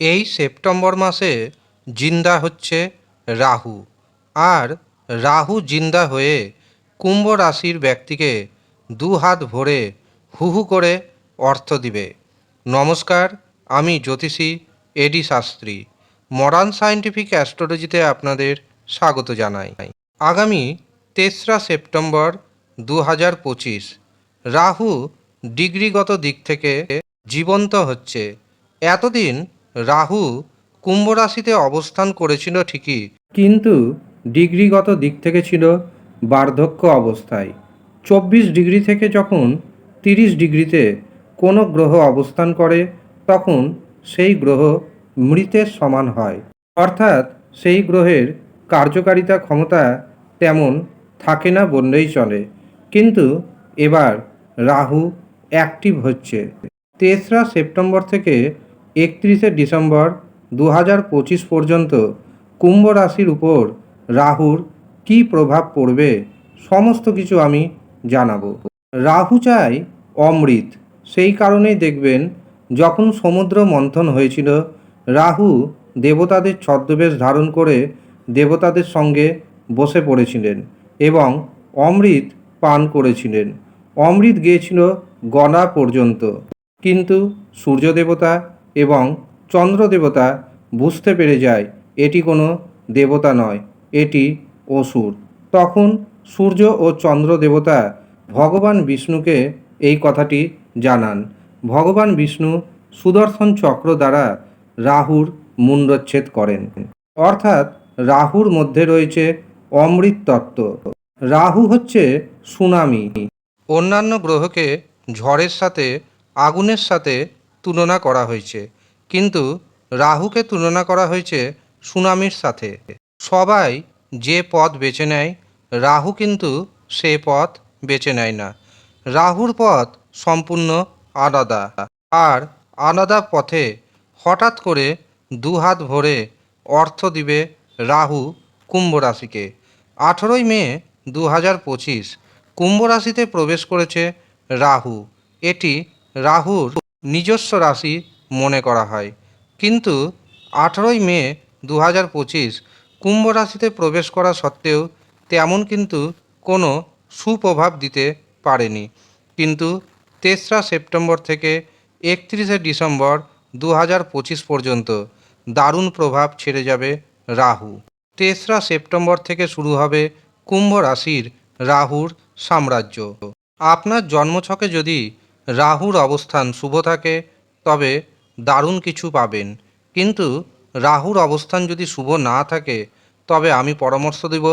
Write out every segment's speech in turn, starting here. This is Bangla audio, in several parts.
এই সেপ্টেম্বর মাসে জিন্দা হচ্ছে রাহু। আর রাহু জিন্দা হয়ে কুম্ভ রাশির ব্যক্তিকে দু হাত ভরে হু হু করে অর্থ দিবে। নমস্কার, আমি জ্যোতিষী A D Shastri. Modern scientific অ্যাস্ট্রোলজিতে আপনাদের স্বাগত জানাই। আগামী তেসরা সেপ্টেম্বর দু হাজার পঁচিশ, রাহু ডিগ্রিগত দিক থেকে জীবন্ত হচ্ছে। এতদিন রাহু কুম্ভ রাশিতে অবস্থান করেছিল ঠিকই। কিন্তু ডিগ্রিগত দিক থেকে ছিল বার্ধক্য অবস্থায়। চব্বিশ ডিগ্রি থেকে যখন তিরিশ ডিগ্রিতে কোনো গ্রহ অবস্থান করে, তখন সেই গ্রহ মৃতের সমান হয়। অর্থাৎ সেই গ্রহের কার্যকারিতা ক্ষমতা তেমন থাকে না বললেই চলে। কিন্তু এবার রাহু অ্যাক্টিভ হচ্ছে। তেসরা সেপ্টেম্বর থেকে একত্রিশে ডিসেম্বর দু হাজার পঁচিশ পর্যন্ত কুম্ভ রাশির উপর রাহুর কী প্রভাব পড়বে সমস্ত কিছু আমি জানাব। রাহু চায় অমৃত, সেই কারণেই দেখবেন যখন সমুদ্র মন্থন হয়েছিল, রাহু দেবতাদের ছদ্মবেশ ধারণ করে দেবতাদের সঙ্গে বসে পড়েছিলেন এবং অমৃত পান করেছিলেন। অমৃত গিয়েছিল গলা পর্যন্ত। কিন্তু সূর্য দেবতা এবং চন্দ্র দেবতা বুঝতে পেরে যায় এটি কোনো দেবতা নয়, এটি অসুর। তখন সূর্য ও চন্দ্র দেবতা ভগবান বিষ্ণুকে এই কথাটি জানান। ভগবান বিষ্ণু সুদর্শন চক্র দ্বারা রাহুর মুণ্ডচ্ছেদ করেন। অর্থাৎ রাহুর মধ্যে রয়েছে অমৃত তত্ত্ব। রাহু হচ্ছে সুনামি। অন্যান্য গ্রহকে ঝড়ের সাথে, আগুনের সাথে তুলনা করা হয়েছে। কিন্তু রাহুকে তুলনা করা হয়েছে সুনামির সাথে। সবাই যে পথ বেছে নেয়, রাহু কিন্তু সে পথ বেছে নেয় না। রাহুর পথ সম্পূর্ণ আলাদা। আর আলাদা পথে হঠাৎ করে দু হাত ভরে অর্থ দিবে রাহু কুম্ভ রাশিকে। আঠেরোই মে দু হাজার পঁচিশ কুম্ভ রাশিতে প্রবেশ করেছে রাহু। এটি রাহুর নিজস্ব রাশি মনে করা হয়। কিন্তু আঠেরোই মে দু হাজার পঁচিশ কুম্ভ রাশিতে প্রবেশ করা সত্ত্বেও তেমন কিন্তু কোনো সুপ্রভাব দিতে পারেনি। কিন্তু তেসরা সেপ্টেম্বর থেকে একত্রিশে ডিসেম্বর দু হাজার পঁচিশ পর্যন্ত দারুণ প্রভাব ছেড়ে যাবে রাহু। তেসরা সেপ্টেম্বর থেকে শুরু হবে কুম্ভ রাশির রাহুর সাম্রাজ্য। আপনার জন্মছকে যদি রাহুর অবস্থান শুভ থাকে, তবে দারুণ কিছু পাবেন। কিন্তু রাহুর অবস্থান যদি শুভ না থাকে, তবে আমি পরামর্শ দেব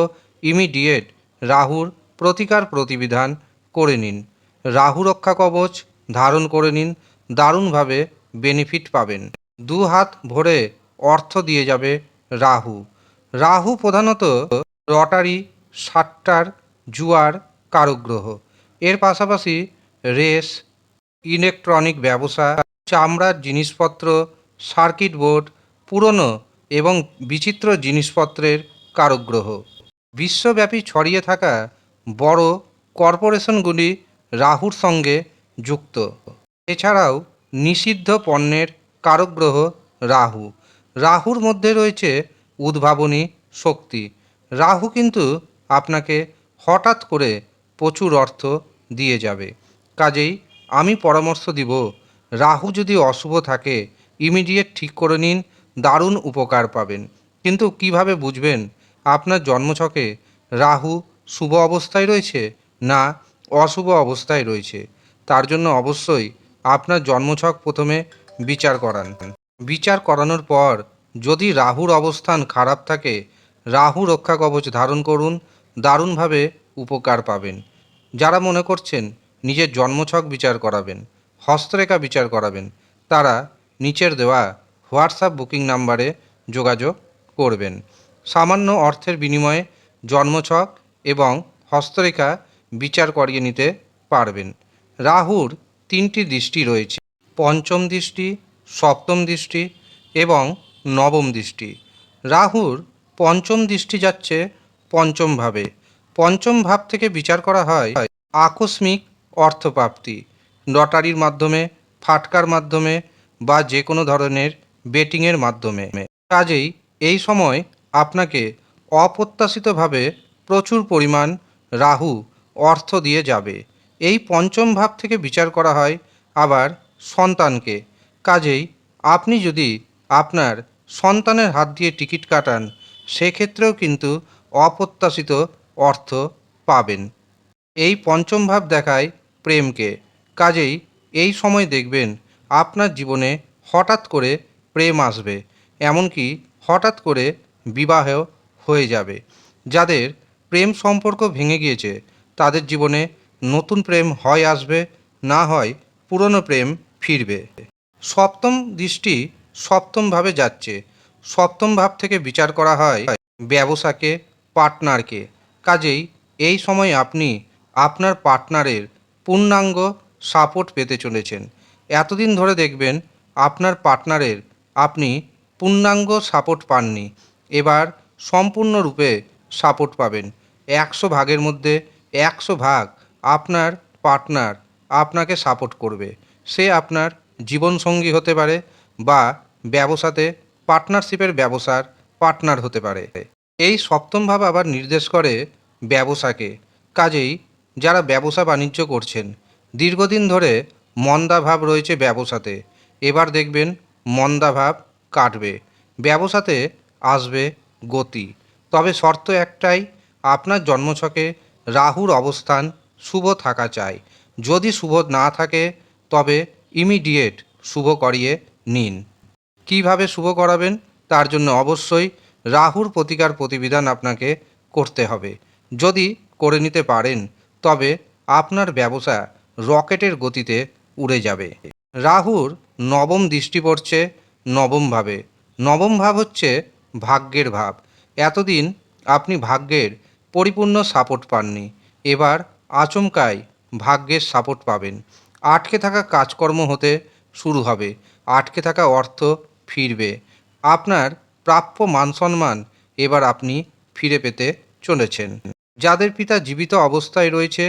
ইমিডিয়েট রাহুর প্রতিকার প্রতিবিধান করে নিন। রাহু রক্ষা কবচ ধারণ করে নিন, দারুণভাবে বেনিফিট পাবেন। দু হাত ভরে অর্থ দিয়ে যাবে রাহু। রাহু প্রধানত রটারি, সাট্টার, জুয়ার, কারুগ্রহ। এর পাশাপাশি রেস ইলেকট্রনিক ব্যবসা, চামড়ার জিনিসপত্র, সার্কিট বোর্ড, পুরনো এবং বিচিত্র জিনিসপত্রের কারুগ্রহ। বিশ্বব্যাপী ছড়িয়ে থাকা বড় কর্পোরেশনগুলি রাহুর সঙ্গে যুক্ত। এছাড়াও নিষিদ্ধ পণ্যের কারকগ্রহ রাহু। রাহুর মধ্যে রয়েছে উদ্ভাবনী শক্তি। রাহু কিন্তু আপনাকে হঠাৎ করে প্রচুর অর্থ দিয়ে যাবে। কাজেই আমি পরামর্শ দিব। রাহু যদি অশুভ থাকে ইমিডিয়েট ঠিক করে নিন, দারুণ উপকার পাবেন। কিন্তু কীভাবে বুঝবেন? আপনার জন্মছকে রাহু শুভ অবস্থায় রয়েছে না অশুভ অবস্থায় রয়েছে? তার জন্য অবশ্যই আপনার জন্মছক প্রথমে বিচার করান। বিচার করানোর পর যদি রাহুর অবস্থান খারাপ থাকে, রাহু রক্ষা কবচ ধারণ করুন, দারুণভাবে উপকার পাবেন। যারা মনে করছেন নিজের জন্মছক বিচার করাবেন, হস্তরেখা বিচার করাবেন। তারা নিচের দেওয়া হোয়াটসঅ্যাপ বুকিং নাম্বারে যোগাযোগ করবেন। সামান্য অর্থের বিনিময়ে জন্মছক এবং হস্তরেখা বিচার করিয়ে নিতে পারবেন। রাহুর তিনটি দৃষ্টি রয়েছে। পঞ্চম দৃষ্টি, সপ্তম দৃষ্টি এবং নবম দৃষ্টি। রাহুর পঞ্চম দৃষ্টি যাচ্ছে পঞ্চমভাবে পঞ্চম ভাব থেকে বিচার করা হয় আকস্মিক অর্থপ্রাপ্তি, লটারির মাধ্যমে, ফাটকার মাধ্যমে বা যে কোনো ধরনের বেটিংয়ের মাধ্যমে। কাজেই এই সময় আপনাকে অপ্রত্যাশিতভাবে প্রচুর পরিমাণ রাহু অর্থ দিয়ে যাবে। এই পঞ্চম ভাব থেকে বিচার করা হয় আবার সন্তানকে। কাজেই আপনি যদি আপনার সন্তানের হাত দিয়ে টিকিট কাটান, সেক্ষেত্রেও কিন্তু অপ্রত্যাশিত অর্থ পাবেন। এই পঞ্চম ভাব দেখায় প্রেমকে। কাজেই এই সময় দেখবেন আপনার জীবনে হঠাৎ করে প্রেম আসবে, এমনকি হঠাৎ করে বিবাহ হয়ে যাবে। যাদের প্রেম সম্পর্ক ভেঙে গিয়েছে, তাদের জীবনে নতুন প্রেম হয় আসবে, না হয় পুরনো প্রেম ফিরবে। সপ্তম দৃষ্টি সপ্তমভাবে যাচ্ছে। সপ্তম ভাব থেকে বিচার করা হয় ব্যবসাকে, পার্টনারকে। কাজেই এই সময় আপনি আপনার পার্টনারের পূর্ণাঙ্গ সাপোর্ট পেতে চলেছেন। এতদিন ধরে দেখবেন আপনার পার্টনারের আপনি পূর্ণাঙ্গ সাপোর্ট পাননি। এবার সম্পূর্ণরূপে সাপোর্ট পাবেন। একশো ভাগের মধ্যে একশো ভাগ আপনার পার্টনার আপনাকে সাপোর্ট করবে। সে আপনার জীবনসঙ্গী হতে পারে বা ব্যবসাতে পার্টনারশিপের ব্যবসার পার্টনার হতে পারে। এই সপ্তম ভাব আবার নির্দেশ করে ব্যবসাকে। কাজেই যারা ব্যবসা বাণিজ্য করছেন। দীর্ঘদিন ধরে মন্দা ভাব রয়েছে ব্যবসাতে। এবার দেখবেন মন্দা ভাব কাটবে। ব্যবসাতে আসবে গতি। তবে শর্ত একটাই, আপনার জন্মছকে রাহুর অবস্থান শুভ থাকা চাই। যদি শুভ না থাকে, তবে ইমিডিয়েট শুভ করিয়ে নিন। কীভাবে শুভ করাবেন? তার জন্য অবশ্যই রাহুর প্রতিকার প্রতিবিধান আপনাকে করতে হবে। যদি করে নিতে পারেন তবে আপনার ব্যবসা রকেটের গতিতে উড়ে যাবে। রাহুর নবম দৃষ্টি পড়ছে নবমভাবে নবম ভাব হচ্ছে ভাগ্যের ভাব। এতদিন আপনি ভাগ্যের পরিপূর্ণ সাপোর্ট পাননি। এবার আচমকায় ভাগ্যের সাপোর্ট পাবেন। আটকে থাকা কাজকর্ম হতে শুরু হবে। আটকে থাকা অর্থ ফিরবে। আপনার প্রাপ্য মান সম্মান এবার আপনি ফিরে পেতে চলেছেন। যাদের পিতা জীবিত অবস্থায় রয়েছে,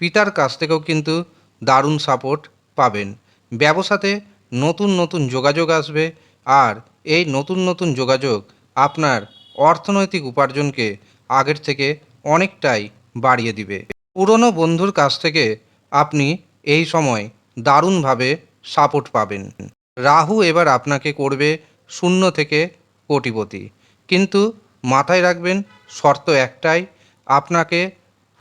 পিতার কাছ থেকেও কিন্তু দারুণ সাপোর্ট পাবেন। ব্যবসাতে নতুন নতুন যোগাযোগ আসবে আর এই নতুন নতুন যোগাযোগ আপনার অর্থনৈতিক উপার্জনকে আগের থেকে অনেকটাই বাড়িয়ে দিবে। পুরনো বন্ধুর কাছ থেকে আপনি এই সময় দারুণভাবে সাপোর্ট পাবেন। রাহু এবার আপনাকে করবে শূন্য থেকে কোটিপতি। কিন্তু মাথায় রাখবেন, শর্ত একটাই আপনাকে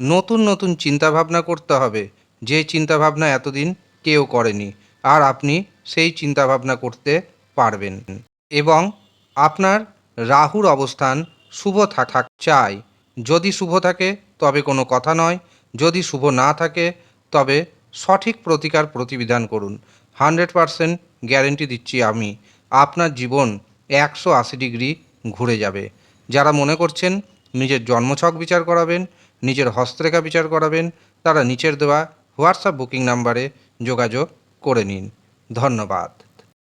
নতুন নতুন চিন্তাভাবনা করতে হবে। যে চিন্তাভাবনা এতদিন কেউ করেনি, আর আপনি সেই চিন্তাভাবনা করতে পারবেন। এবং আপনার রাহুর অবস্থান শুভ থাক, চাই। যদি শুভ থাকে, তবে কোনো কথা নয়। যদি শুভ না থাকে, তবে সঠিক প্রতিকার প্রতিবিধান করুন। হান্ড্রেড পারসেন্ট গ্যারেন্টি দিচ্ছি আমি। আপনার জীবন একশো আশি ডিগ্রি ঘুরে যাবে। যারা মনে করছেন নিজের জন্মছক বিচার করাবেন, নিজের হস্তরেখা বিচার করাবেন, তারা নিচের দেওয়া হোয়াটসঅ্যাপ বুকিং নাম্বারে যোগাযোগ করে নিন। ধন্যবাদ।